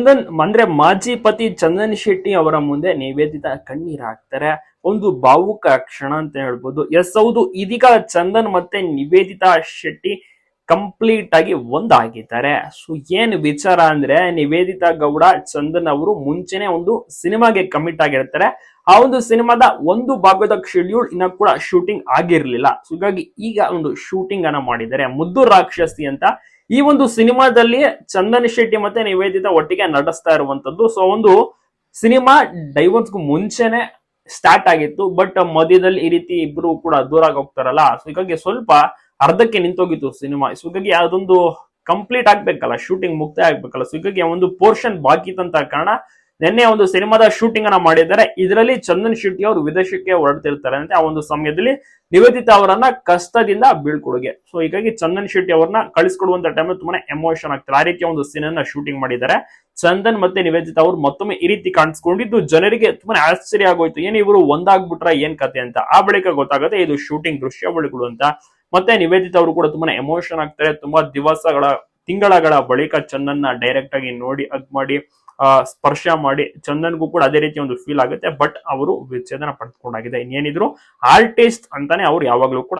ಚಂದನ್ ಅಂದ್ರೆ ಮಾಜಿ ಪತಿ ಚಂದನ್ ಶೆಟ್ಟಿ ಅವರ ಮುಂದೆ ನಿವೇದಿತಾ ಕಣ್ಣೀರ್ ಹಾಕ್ತಾರೆ. ಒಂದು ಭಾವುಕ ಕ್ಷಣ ಅಂತ ಹೇಳ್ಬೋದು. ಎಸ್, ಹೌದು, ಇದೀಗ ಚಂದನ್ ಮತ್ತೆ ನಿವೇದಿತಾ ಶೆಟ್ಟಿ ಕಂಪ್ಲೀಟ್ ಆಗಿ ಒಂದಾಗಿದ್ದಾರೆ. ಸೊ ಏನ್ ವಿಚಾರ ಅಂದ್ರೆ ನಿವೇದಿತಾ ಗೌಡ, ಚಂದನ್ ಅವರು ಮುಂಚೆನೆ ಒಂದು ಸಿನಿಮಾಗೆ ಕಮಿಟ್ ಆಗಿರ್ತಾರೆ. ಆ ಒಂದು ಸಿನಿಮಾದ ಒಂದು ಭಾಗದ ಶೆಡ್ಯೂಲ್ ಇನ್ನ ಕೂಡ ಶೂಟಿಂಗ್ ಆಗಿರ್ಲಿಲ್ಲ. ಸೊ ಹೀಗಾಗಿ ಈಗ ಒಂದು ಶೂಟಿಂಗ್ ಅನ್ನ ಮಾಡಿದ್ದಾರೆ. ಮುದ್ದು ರಾಕ್ಷಸಿ ಅಂತ ಈ ಒಂದು ಸಿನಿಮಾದಲ್ಲಿ ಚಂದನ್ ಶೆಟ್ಟಿ ಮತ್ತೆ ನಿವೇದಿತ ಒಟ್ಟಿಗೆ ನಟಿಸ್ತಾ ಇರುವಂತದ್ದು ಸೊ ಒಂದು ಸಿನಿಮಾ ಡೈವರ್ಸ್ಗೂ ಮುಂಚೆನೆ ಸ್ಟಾರ್ಟ್ ಆಗಿತ್ತು. ಬಟ್ ಮಧ್ಯದಲ್ಲಿ ಈ ರೀತಿ ಇಬ್ರು ಕೂಡ ದೂರ ಹೋಗ್ತಾರಲ್ಲ ಸೊ ಹೀಗಾಗಿ ಸ್ವಲ್ಪ ಅರ್ಧಕ್ಕೆ ನಿಂತೋಗಿತ್ತು ಸಿನಿಮಾ. ಸೊ ಹೀಗಾಗಿ ಅದೊಂದು ಕಂಪ್ಲೀಟ್ ಆಗ್ಬೇಕಲ್ಲ. ಶೂಟಿಂಗ್ ಮುಕ್ತಾಯ ಆಗ್ಬೇಕಲ್ಲ. ಸೊ ಹೀಗಾಗಿ ಒಂದು ಪೋರ್ಷನ್ ಬಾಕಿ ಇತ್ತಂತ ಕಾರಣ ನಿನ್ನೆ ಒಂದು ಸಿನಿಮಾದ ಶೂಟಿಂಗ್ ಅನ್ನ ಮಾಡಿದ್ದಾರೆ. ಇದರಲ್ಲಿ ಚಂದನ್ ಶೆಟ್ಟಿ ಅವರು ವಿದೇಶಕ್ಕೆ ಹೊರಡ್ತಿರ್ತಾರೆ ಅಂತ ಆ ಒಂದು ಸಮಯದಲ್ಲಿ ನಿವೇದಿತಾ ಅವರನ್ನ ಕಷ್ಟದಿಂದ ಬೀಳ್ಕೊಡುಗೆ. ಸೊ ಹೀಗಾಗಿ ಚಂದನ್ ಶೆಟ್ಟಿ ಅವ್ರನ್ನ ಕಳಿಸ್ಕೊಡುವಂತ ಟೈಮ್ ತುಂಬಾನೇ ಎಮೋಷನ್ ಆಗ್ತಾರೆ ಆ ರೀತಿಯ ಒಂದು ಸೀನ್ ಅನ್ನ ಶೂಟಿಂಗ್ ಮಾಡಿದ್ದಾರೆ. ಚಂದನ್ ಮತ್ತೆ ನಿವೇದಿತಾ ಅವರು ಮತ್ತೊಮ್ಮೆ ಈ ರೀತಿ ಕಾಣಿಸ್ಕೊಂಡಿದ್ದು ಜನರಿಗೆ ತುಂಬಾನೇ ಆಶ್ಚರ್ಯ ಆಗೋಯ್ತು. ಏನು ಇವರು ಒಂದಾಗ್ಬಿಟ್ರ ಏನ್ ಕತೆ ಅಂತ. ಆ ಬಳಿಕ ಗೊತ್ತಾಗುತ್ತೆ ಇದು ಶೂಟಿಂಗ್ ದೃಶ್ಯಾವಳಿಗಳು ಅಂತ. ಮತ್ತೆ ನಿವೇದಿತ ಅವರು ಕೂಡ ತುಂಬಾನೇ ಎಮೋಷನ್ ಆಗ್ತಾರೆ. ತುಂಬಾ ದಿವಸಗಳ ತಿಂಗಳಗಳ ಬಳಿಕ ಚಂದನ್ನ ಡೈರೆಕ್ಟ್ ಆಗಿ ನೋಡಿ ಅಗ್ ಮಾಡಿ ಆ, ಸ್ಪರ್ಶ ಮಾಡಿ ಚಂದನ್ಗೂ ಕೂಡ ಅದೇ ರೀತಿ ಒಂದು ಫೀಲ್ ಆಗುತ್ತೆ. ಬಟ್ ಅವರು ವಿಚ್ಛೇದನ ಪಡೆದುಕೊಂಡಾಗಿದೆ ಇನ್ನೇನಿದ್ರು ಆರ್ಟಿಸ್ಟ್ ಅಂತಾನೆ ಅವ್ರು ಯಾವಾಗ್ಲೂ ಕೂಡ